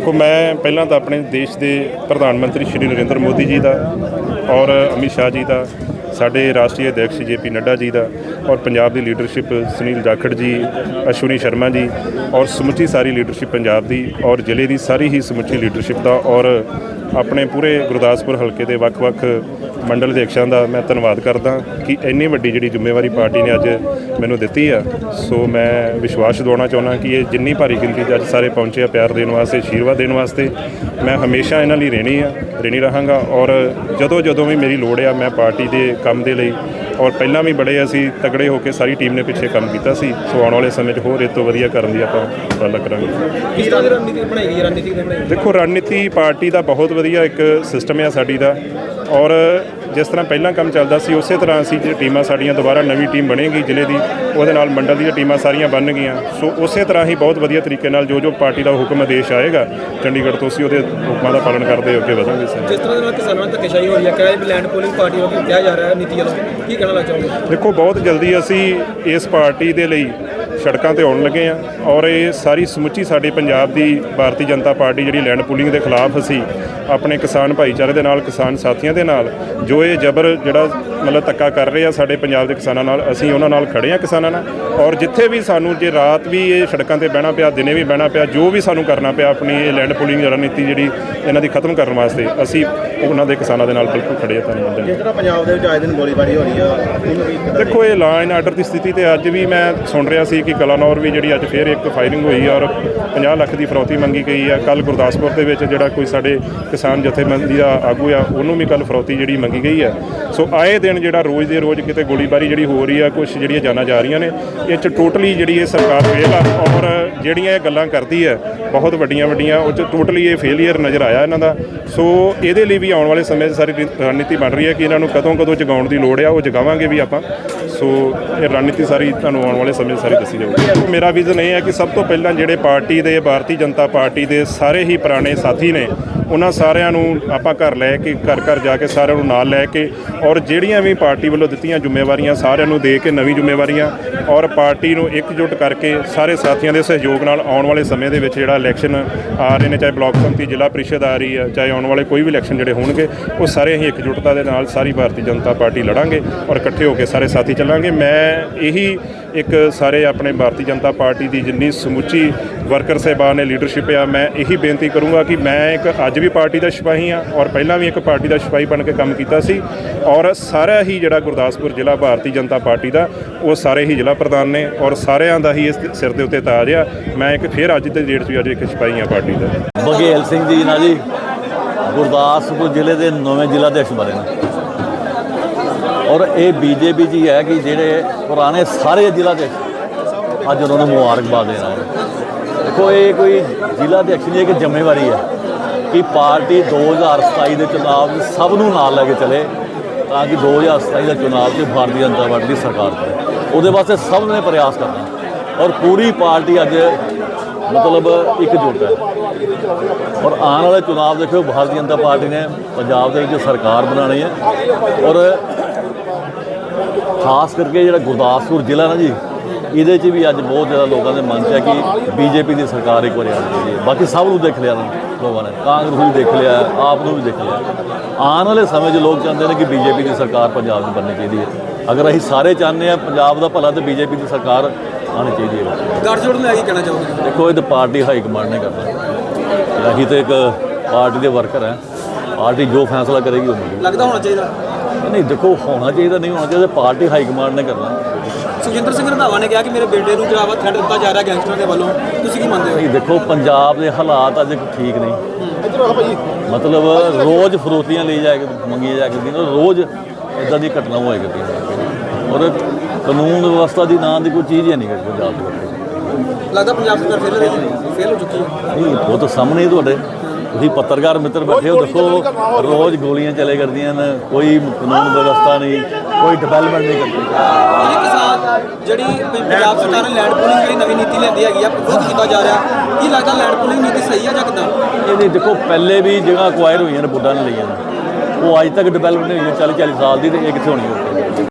ਦੇਖੋ, ਮੈਂ ਪਹਿਲਾਂ ਤਾਂ ਆਪਣੇ ਦੇਸ਼ ਦੇ ਪ੍ਰਧਾਨ ਮੰਤਰੀ ਸ਼੍ਰੀ ਨਰਿੰਦਰ ਮੋਦੀ ਜੀ ਦਾ ਔਰ ਅਮਿਤ ਸ਼ਾਹ ਜੀ ਦਾ, ਸਾਡੇ ਰਾਸ਼ਟਰੀ ਅਧਿਕਸ਼ ਜੇਪੀ ਨੱਡਾ ਜੀ ਦਾ ਔਰ ਪੰਜਾਬ ਦੀ ਲੀਡਰਸ਼ਿਪ ਸੁਨੀਲ ਜਾਖੜ ਜੀ, ਅਸ਼ਵਨੀ ਸ਼ਰਮਾ ਜੀ ਔਰ ਸਮੁੱਚੀ ਸਾਰੀ ਲੀਡਰਸ਼ਿਪ ਪੰਜਾਬ ਦੀ ਔਰ ਜ਼ਿਲ੍ਹੇ ਦੀ ਸਾਰੀ ਹੀ ਸਮੁੱਚੀ ਲੀਡਰਸ਼ਿਪ ਦਾ ਔਰ ਆਪਣੇ ਪੂਰੇ ਗੁਰਦਾਸਪੁਰ ਹਲਕੇ ਦੇ ਵੱਖ-ਵੱਖ ਮੰਡਲ ਅਧਿਕਸ਼ਾਂ ਦਾ ਮੈਂ ਧੰਨਵਾਦ ਕਰਦਾ ਕਿ ਇੰਨੀ ਵੱਡੀ ਜਿਹੜੀ ਜ਼ਿੰਮੇਵਾਰੀ ਪਾਰਟੀ ਨੇ ਅੱਜ ਮੈਨੂੰ ਦਿੱਤੀ ਆ। ਸੋ ਮੈਂ ਵਿਸ਼ਵਾਸ ਦਿਵਾਉਣਾ ਚਾਹੁੰਦਾ ਕਿ ਇਹ ਜਿੰਨੀ ਭਾਰੀ ਗਿਣਤੀ 'ਚ ਅੱਜ ਸਾਰੇ ਪਹੁੰਚੇ ਆ ਪਿਆਰ ਦੇਣ ਵਾਸਤੇ ਆਸ਼ੀਰਵਾਦ ਦੇਣ ਵਾਸਤੇ, ਮੈਂ ਹਮੇਸ਼ਾ ਇਹਨਾਂ ਲਈ ਰਹਿਣੀ ਆ, ਰਹਿਣੀ ਰਹਾਂਗਾ ਔਰ ਜਦੋਂ ਜਦੋਂ ਵੀ ਮੇਰੀ ਲੋੜ ਆ, ਮੈਂ ਪਾਰਟੀ ਦੇ ਕੰਮ ਦੇ ਲਈ ਔਰ ਪਹਿਲਾਂ ਵੀ ਬੜੇ ਅਸੀਂ ਤਗੜੇ ਹੋ ਕੇ ਸਾਰੀ ਟੀਮ ਨੇ ਪਿੱਛੇ ਕੰਮ ਕੀਤਾ ਸੀ। ਸੋ ਆਉਣ ਵਾਲੇ ਸਮੇਂ 'ਚ ਹੋਰ ਇਹ ਤੋਂ ਵਧੀਆ ਕਰਨ ਦੀ ਆਪਾਂ ਉਪਰਾਲਾ ਕਰਾਂਗੇ। ਕਿਸ ਤਰ੍ਹਾਂ ਦੀ ਰਣਨੀਤੀ ਬਣਾਈ ਗਈ ਹੈ? ਰਣਨੀਤੀ ਕਿਵੇਂ ਬਣਾਈ ਗਈ? ਹੈ? ਦੇਖੋ ਰਣਨੀਤੀ ਪਾਰਟੀ ਦਾ ਬਹੁਤ ਵਧੀਆ ਇੱਕ ਸਿਸਟਮ ਹੈ ਸਾਡੀ ਦਾ। ਔਰ ਜਿਸ ਤਰ੍ਹਾਂ ਪਹਿਲਾਂ ਕੰਮ ਚੱਲਦਾ ਸੀ ਉਸੇ ਤਰ੍ਹਾਂ ਅਸੀਂ ਜੇ ਟੀਮਾਂ ਸਾਡੀਆਂ ਦੁਬਾਰਾ ਨਵੀਂ ਟੀਮ ਬਣੇਗੀ ਜ਼ਿਲ੍ਹੇ ਦੀ ਉਹਦੇ ਨਾਲ ਮੰਡਲ ਦੀਆਂ ਟੀਮਾਂ ਸਾਰੀਆਂ ਬਣ ਗਈਆਂ। ਸੋ ਉਸੇ ਤਰ੍ਹਾਂ ਹੀ ਬਹੁਤ ਵਧੀਆ ਤਰੀਕੇ ਨਾਲ ਜੋ ਜੋ ਪਾਰਟੀ ਦਾ ਹੁਕਮ ਆਦੇਸ਼ ਆਏਗਾ ਚੰਡੀਗੜ੍ਹ ਤੋਂ ਅਸੀਂ ਉਹਦੇ ਹੁਕਮਾਂ ਦਾ ਪਾਲਣ ਕਰਦੇ ਅੱਗੇ ਵਧਾਂਗੇ ਸਰ। ਜਿਸ ਤਰ੍ਹਾਂ ਦੇ ਨਾਲ ਕਿਸਾਨਾਂ ਨਾਲ ਧੱਕੇਸ਼ਾਹੀ ਹੋ ਰਹੀ ਹੈ ਕਿਹਾ ਵੀ ਲੈਂਡ ਪੋਲਿੰਗ ਪਾਰਟੀ ਵੱਲੋਂ ਕਿਹਾ ਜਾ ਰਿਹਾ ਹੈ ਨੀਤੀ ਵੱਲੋਂ ਕੀ ਕਹਿਣਾ ਚਾਹੋਗੇ? ਦੇਖੋ ਬਹੁਤ ਜਲਦੀ ਅਸੀਂ ਇਸ ਪਾਰਟੀ ਦੇ ਲਈ ਸੜਕਾਂ ਤੇ ਆਉਣ ਲੱਗੇ ਆ ਔਰ ਇਹ ਸਾਰੀ ਸਮੁੱਚੀ ਸਾਡੇ ਪੰਜਾਬ ਦੀ ਭਾਰਤੀ ਜਨਤਾ ਪਾਰਟੀ ਜਿਹੜੀ ਲੈਂਡ ਪੂਲਿੰਗ ਦੇ ਖਿਲਾਫ ਅਸੀਂ ਆਪਣੇ ਕਿਸਾਨ ਭਾਈਚਾਰੇ ਦੇ ਨਾਲ, ਕਿਸਾਨ ਸਾਥੀਆਂ ਦੇ ਨਾਲ, ਜੋ ਇਹ ਜ਼ਬਰ ਜਿਹੜਾ ਮਤਲਬ ਧੱਕਾ ਕਰ ਰਹੇ ਆ ਸਾਡੇ ਪੰਜਾਬ ਦੇ ਕਿਸਾਨਾਂ ਨਾਲ, ਅਸੀਂ ਉਹਨਾਂ ਨਾਲ ਖੜੇ ਆ ਕਿਸਾਨਾਂ ਨਾਲ ਔਰ ਜਿੱਥੇ ਵੀ ਸਾਨੂੰ ਜੇ ਰਾਤ ਵੀ ਇਹ ਸੜਕਾਂ ਤੇ ਬਹਿਣਾ ਪਿਆ, ਦਿਨੇ ਵੀ ਬਹਿਣਾ ਪਿਆ, ਜੋ ਵੀ ਸਾਨੂੰ ਕਰਨਾ ਪਿਆ, ਆਪਣੀ ਇਹ ਲੈਂਡ ਪੂਲਿੰਗ ਰਣਨੀਤੀ ਜਿਹੜੀ ਇਹਨਾਂ ਦੀ ਖਤਮ ਕਰਨ ਵਾਸਤੇ ਅਸੀਂ ਉਹਨਾਂ ਦੇ ਕਿਸਾਨਾਂ ਦੇ ਨਾਲ ਬਿਲਕੁਲ ਖੜੇ ਆ ਧੰਨਵਾਦ ਜਿਸ ਤਰ੍ਹਾਂ ਪੰਜਾਬ ਦੇ ਵਿੱਚ ਆਏ ਦਿਨ ਗੋਲੀਬਾਰੀ ਹੋ ਰਹੀ ਆ ਉਹਨੂੰ ਵੀ ਦੇਖੋ ਇਹ ਲਾਅ ਐਂਡ ਆਰਡਰ ਦੀ ਸਥਿਤੀ ਤੇ ਅੱਜ ਵੀ ਮੈਂ ਸੁਣ ਰਿਹਾ ਸੀ ਕਿ ਕਲਾਨੌਰ ਵੀ ਜਿਹੜੀ ਅੱਜ ਫੇਰ ਇੱਕ ਫਾਇਰਿੰਗ ਹੋਈ ਔਰ 50 ਲੱਖ ਦੀ ਫਰੌਤੀ ਮੰਗੀ ਗਈ ਆ। ਕੱਲ ਗੁਰਦਾਸਪੁਰ ਦੇ ਵਿੱਚ ਜਿਹੜਾ ਕੋਈ ਸਾਡੇ ਕਿਸਾਨ ਜਥੇਬੰਦੀ ਦਾ ਆਗੂ ਆ ਉਹਨੂੰ ਵੀ ਕੱਲ ਫਰੌਤੀ ਜਿਹੜੀ ਮੰਗੀ ਗਈ ਆ। ਸੋ ਆਏ ਦਿਨ ਜਿਹੜਾ ਰੋਜ਼ ਦੇ ਰੋਜ਼ ਕਿਤੇ ਗੋਲੀਬਾਰੀ ਜਿਹੜੀ ਹੋ ਰਹੀ ਆ ਕੁਝ ਜਿਹੜੀਆਂ ਜਾਨਾਂ ਜਾ ਰਹੀਆਂ ਨੇ ਇਹ ਚ ਟੋਟਲੀ ਜਿਹੜੀ ਇਹ ਸਰਕਾਰ ਫੇਲ ਆ ਔਰ ਜਿਹੜੀਆਂ ਇਹ ਗੱਲਾਂ ਕਰਦੀ ਹੈ ਬਹੁਤ ਵੱਡੀਆਂ ਵੱਡੀਆਂ ਉਹ ਚ ਟੋਟਲੀ ਇਹ ਫੇਲੀਅਰ ਨਜ਼ਰ ਆਇਆ ਇਹਨਾਂ ਦਾ। ਸੋ ਇਹਦੇ ਲਈ ਵੀ ਆਉਣ ਵਾਲੇ ਸਮੇਂ 'ਚ ਸਾਰੀ ਰਣਨੀਤੀ ਬਣ ਰਹੀ ਹੈ ਕਿ ਇਹਨਾਂ ਨੂੰ ਕਦੋਂ ਕਦੋਂ ਜਗਾਉਣ ਦੀ ਲੋੜ ਆ, ਉਹ ਜਗਾਵਾਂਗੇ ਵੀ ਆਪਾਂ। ਸੋ ਇਹ ਰਣਨੀਤੀ ਸਾਰੀ ਤੁਹਾਨੂੰ ਆਉਣ ਵਾਲੇ ਸਮੇਂ 'ਚ ਸਾਰੀ ਦੱਸੀ ਜਾਊਗੀ। ਮੇਰਾ ਵਿਜ਼ਨ ਇਹ ਹੈ ਕਿ ਸਭ ਤੋਂ ਪਹਿਲਾਂ ਜਿਹੜੇ ਪਾਰਟੀ ਦੇ, ਭਾਰਤੀ ਜਨਤਾ ਪਾਰਟੀ ਦੇ ਸਾਰੇ ਹੀ ਪੁਰਾਣੇ ਸਾਥੀ ਨੇ ਉਹਨਾਂ ਸਾਰਿਆਂ ਨੂੰ ਆਪਾਂ ਘਰ ਲੈ ਕੇ, ਘਰ ਘਰ ਜਾ ਕੇ ਸਾਰਿਆਂ ਨੂੰ ਨਾਲ ਲੈ ਕੇ ਔਰ ਜਿਹੜੀਆਂ ਵੀ ਪਾਰਟੀ ਵੱਲੋਂ ਦਿੱਤੀਆਂ ਜ਼ਿੰਮੇਵਾਰੀਆਂ ਸਾਰਿਆਂ ਨੂੰ ਦੇ ਕੇ ਨਵੀਂ ਜ਼ਿੰਮੇਵਾਰੀਆਂ ਔਰ ਪਾਰਟੀ ਨੂੰ ਇਕਜੁੱਟ ਕਰਕੇ ਸਾਰੇ ਸਾਥੀਆਂ ਦੇ ਸਹਿਯੋਗ ਨਾਲ ਆਉਣ ਵਾਲੇ ਸਮੇਂ ਦੇ ਵਿੱਚ ਜਿਹੜਾ ਇਲੈਕਸ਼ਨ ਆ ਰਹੇ ਨੇ, ਚਾਹੇ ਬਲਾਕ ਸੰਮਤੀ, ਜ਼ਿਲ੍ਹਾ ਪ੍ਰੀਸ਼ਦ ਆ ਰਹੀ ਹੈ, ਚਾਹੇ ਆਉਣ ਵਾਲੇ ਕੋਈ ਵੀ ਇਲੈਕਸ਼ਨ ਜਿਹੜੇ ਹੋਣਗੇ, ਉਹ ਸਾਰੇ ਅਸੀਂ ਇਕਜੁੱਟਤਾ ਦੇ ਨਾਲ ਸਾਰੀ ਭਾਰਤੀ ਜਨਤਾ ਪਾਰਟੀ ਲੜਾਂਗੇ ਔਰ ਇਕੱਠੇ ਹੋ ਕੇ ਸਾਰੇ ਸਾਥੀ ਚੱਲਾਂਗੇ। ਮੈਂ ਇਹੀ ਇੱਕ ਸਾਰੇ ਆਪਣੇ ਭਾਰਤੀ ਜਨਤਾ ਪਾਰਟੀ ਦੀ ਜਿੰਨੀ ਸਮੁੱਚੀ ਵਰਕਰ ਸਾਹਿਬਾਨ ਨੇ, ਲੀਡਰਸ਼ਿਪ ਆ, ਮੈਂ ਇਹੀ ਬੇਨਤੀ ਕਰੂੰਗਾ ਕਿ ਮੈਂ ਇੱਕ ਅੱਜ ਵੀ ਪਾਰਟੀ ਦਾ ਸਿਪਾਹੀ ਆ ਔਰ ਪਹਿਲਾਂ ਵੀ ਇੱਕ ਪਾਰਟੀ ਦਾ ਸਿਪਾਹੀ ਬਣ ਕੇ ਕੰਮ ਕੀਤਾ ਸੀ ਔਰ ਸਾਰਾ ਹੀ ਜਿਹੜਾ ਗੁਰਦਾਸਪੁਰ ਜ਼ਿਲ੍ਹਾ ਭਾਰਤੀ ਜਨਤਾ ਪਾਰਟੀ ਦਾ, ਉਹ ਸਾਰੇ ਹੀ ਜ਼ਿਲ੍ਹਾ ਪ੍ਰਧਾਨ ਨੇ ਔਰ ਸਾਰਿਆਂ ਦਾ ਹੀ ਇਸ ਸਿਰ ਦੇ ਉੱਤੇ ਤਾਜ ਆ। ਮੈਂ ਇੱਕ ਫਿਰ ਅੱਜ ਦੇ ਡੇਟ 'ਚ ਵੀ ਅੱਜ ਇੱਕ ਸਿਪਾਹੀ ਆ ਪਾਰਟੀ ਦਾ। ਬਘੇਲ ਸਿੰਘ ਜੀ ਨਾ ਜੀ, ਗੁਰਦਾਸਪੁਰ ਜ਼ਿਲ੍ਹੇ ਦੇ ਨਵੇਂ ਜ਼ਿਲ੍ਹਾ ਅਧਿਕਸ਼ ਬਣੇ ਨੇ। ਔਰ ਇਹ ਬੀਜੇਪੀ ਜੀ ਹੈ ਕਿ ਜਿਹੜੇ ਪੁਰਾਣੇ ਸਾਰੇ ਜ਼ਿਲ੍ਹਾ ਦੇ ਅੱਜ ਉਹਨਾਂ ਨੂੰ ਮੁਬਾਰਕਬਾਦ ਦੇ ਰਹੇ ਨੇ ਦੇਖੋ, ਇਹ ਕੋਈ ਜ਼ਿਲ੍ਹਾ ਅਧਿਕਸ਼ ਨਹੀਂ ਇੱਕ ਜ਼ਿੰਮੇਵਾਰੀ ਹੈ। ਕਿ ਪਾਰਟੀ 2027 ਦੇ ਚੁਣਾਵ 'ਚ ਸਭ ਨੂੰ ਨਾਲ ਲੈ ਕੇ ਚਲੇ ਤਾਂ ਕਿ 2027 ਦਾ ਚੁਣਾਵ 'ਚ ਭਾਰਤੀ ਜਨਤਾ ਪਾਰਟੀ ਦੀ ਸਰਕਾਰ ਬਣੇ। ਉਹਦੇ ਵਾਸਤੇ ਸਭ ਨੇ ਪ੍ਰਯਾਸ ਕਰਨਾ ਔਰ ਪੂਰੀ ਪਾਰਟੀ ਅੱਜ ਮਤਲਬ ਇੱਕ ਇਕਜੁੱਟ ਹੈ। ਔਰ ਆਉਣ ਵਾਲੇ ਚੁਣਾਵ ਦੇਖਿਓ, ਭਾਰਤੀ ਜਨਤਾ ਪਾਰਟੀ ਨੇ ਪੰਜਾਬ ਦੇ ਵਿੱਚ ਸਰਕਾਰ ਬਣਾਉਣੀ ਹੈ। ਔਰ ਖਾਸ ਕਰਕੇ ਜਿਹੜਾ ਗੁਰਦਾਸਪੁਰ ਜ਼ਿਲ੍ਹਾ ਨਾ ਜੀ ਇਹਦੇ 'ਚ ਵੀ ਅੱਜ ਬਹੁਤ ਜ਼ਿਆਦਾ ਲੋਕਾਂ ਦੇ ਮਨ 'ਚ ਹੈ ਕਿ ਬੀਜੇਪੀ ਦੀ ਸਰਕਾਰ ਇੱਕ ਵਾਰੀ ਆਉਣੀ ਚਾਹੀਦੀ ਹੈ। ਬਾਕੀ ਸਭ ਨੂੰ ਦੇਖ ਲਿਆ ਲੋਕਾਂ ਨੇ। ਕਾਂਗਰਸ ਨੂੰ ਦੇਖ ਲਿਆ ਆਪ ਨੂੰ ਵੀ ਦੇਖ ਲਿਆ। ਆਉਣ ਵਾਲੇ ਸਮੇਂ 'ਚ ਲੋਕ ਚਾਹੁੰਦੇ ਨੇ ਕਿ ਬੀਜੇਪੀ ਦੀ ਸਰਕਾਰ ਪੰਜਾਬ 'ਚ ਬਣਨੀ ਚਾਹੀਦੀ ਹੈ। ਅਗਰ ਅਸੀਂ ਸਾਰੇ ਚਾਹੁੰਦੇ ਹਾਂ ਪੰਜਾਬ ਦਾ ਭਲਾ ਤੇ ਬੀਜੇਪੀ ਦੀ ਸਰਕਾਰ ਆਉਣੀ ਚਾਹੀਦੀ ਹੈ। ਗੱਠਜੋੜ ਨੂੰ ਕੇ ਕਹਿਣਾ ਚਾਹੋਗੇ ਦੇਖੋ ਇਹ ਤਾਂ ਪਾਰਟੀ ਹਾਈ ਕਮਾਂਡ ਨੇ ਕਰਨਾ। ਅਸੀਂ ਤਾਂ ਇੱਕ ਪਾਰਟੀ ਦੇ ਵਰਕਰ ਹਾਂ। ਪਾਰਟੀ ਜੋ ਫੈਸਲਾ ਕਰੇਗੀ ਉਹ ਲੱਗਦਾ ਹੋਣਾ ਚਾਹੀਦਾ। ਨਹੀਂ ਦੇਖੋ ਹੋਣਾ ਚਾਹੀਦਾ ਨਹੀਂ ਹੋਣਾ ਚਾਹੀਦਾ ਪਾਰਟੀ ਹਾਈ ਕਮਾਂਡ ਨੇ ਕਰਨਾ। ਸੁਖਜਿੰਦਰ ਸਿੰਘ ਰੰਧਾਵਾ ਨੇ ਕਿਹਾ ਕਿ ਮੇਰੇ ਬੇਟੇ ਨੂੰ ਜਿਹੜਾ ਵਾ ਥ੍ਰੈਟ ਦਿੱਤਾ ਜਾ ਰਿਹਾ ਗੈਂਗਸਟਰਾਂ ਦੇ ਵੱਲੋਂ। ਤੁਸੀਂ ਕੀ ਮੰਨਦੇ ਹੋ? ਨਹੀਂ ਦੇਖੋ ਪੰਜਾਬ ਦੇ ਹਾਲਾਤ ਅੱਜ ਠੀਕ ਨਹੀਂ ਮਤਲਬ ਰੋਜ਼ ਫਰੋਤੀਆਂ ਲਈ ਜਾ ਕੇ ਮੰਗੀਆਂ ਜਾ ਕੇ ਰੋਜ਼ ਇਦਾਂ ਦੀ ਘਟਨਾ ਹੋਇਆ ਕਰਦੀਆਂ ਔਰ ਕਾਨੂੰਨ ਵਿਵਸਥਾ ਦੀ ਨਾਂ ਦੀ ਕੋਈ ਚੀਜ਼ ਹੀ ਨਹੀਂ ਹੈ ਪੰਜਾਬ ਦੇ ਵਿੱਚ ਲੱਗਦਾ ਪੰਜਾਬ ਸਰਕਾਰ ਫੇਲ ਫੇਲ ਹੋ ਚੁੱਕੀ ਹੈ। ਨਹੀਂ ਉਹ ਤਾਂ ਸਾਹਮਣੇ ਹੀ ਤੁਹਾਡੇ। ਤੁਸੀਂ ਪੱਤਰਕਾਰ ਮਿੱਤਰ ਬੈਠੇ ਹੋ ਦੇਖੋ ਰੋਜ਼ ਗੋਲੀਆਂ ਚੱਲੇ ਕਰਦੀਆਂ ਨੇ ਕੋਈ ਕਾਨੂੰਨ ਵਿਵਸਥਾ ਨਹੀਂ ਕੋਈ ਡਿਵੈਲਪਮੈਂਟ ਨਹੀਂ ਕਰਦੀ। ਇਹ ਕਿਸਾਨ ਜਿਹੜੀ ਪੰਜਾਬ ਸਰਕਾਰ ਨੇ ਲੈਂਡ ਪੂਲਿੰਗ ਜਿਹੜੀ ਨਵੀਂ ਨੀਤੀ ਲਿਆਂਦੀ ਹੈਗੀ ਆ ਵਿਰੋਧ ਕੀਤਾ ਜਾ ਰਿਹਾ। ਕੀ ਲੱਗਦਾ ਲੈਂਡ ਪੂਲਿੰਗ ਨੀਤੀ ਸਹੀ ਆ ਜਾਂ ਕਿੱਦਾਂ? ਇਹਦੇ ਦੇਖੋ ਪਹਿਲੇ ਵੀ ਜਗ੍ਹਾ ਅਕਵਾਇਰ ਹੋਈਆਂ ਨੇ ਬੁੱਢਾਂ ਨੇ ਲਈਆਂ ਨੇ। ਉਹ ਅੱਜ ਤੱਕ ਡਿਵੈਲਪ ਨਹੀਂ ਹੋਈਆਂ 40 40 ਸਾਲ ਦੀ ਤੇ ਇਹ ਕਿੱਥੇ ਹੋਣੀ ਹੋਵੇ